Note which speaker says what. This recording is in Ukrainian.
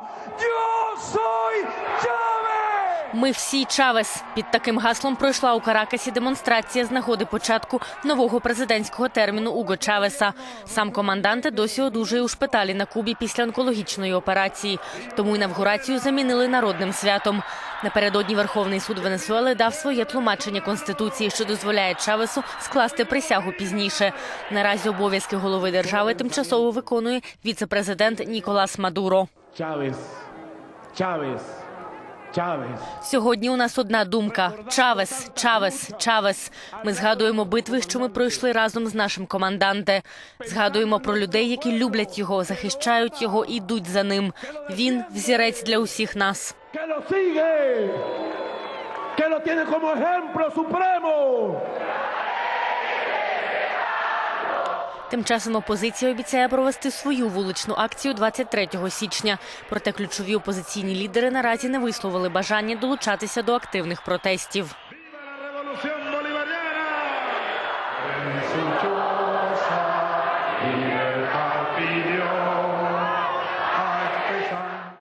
Speaker 1: Yo soy Chávez.
Speaker 2: Ми всі Чавес. Під таким гаслом пройшла у Каракасі демонстрація з нагоди початку нового президентського терміну Уго Чавеса. Сам команданте досі одужує у шпиталі на Кубі після онкологічної операції. Тому інавгурацію замінили народним святом. Напередодні Верховний суд Венесуели дав своє тлумачення конституції, що дозволяє Чавесу скласти присягу пізніше. Наразі обов'язки голови держави тимчасово виконує віце-президент Ніколас Мадуро.
Speaker 1: Chávez, Chávez.
Speaker 2: Сьогодні у нас одна думка: Чавес, Чавес, Чавес. Ми згадуємо битви, що ми пройшли разом з нашим команданте. Згадуємо про людей, які люблять його, захищають його і йдуть за ним. Він взірець для усіх нас.
Speaker 1: Que lo tiene como ejemplo supremo.
Speaker 2: Тим часом опозиція обіцяє провести свою вуличну акцію 23 січня. Проте ключові опозиційні лідери наразі не висловили бажання долучатися до активних протестів.
Speaker 1: Bolivariana.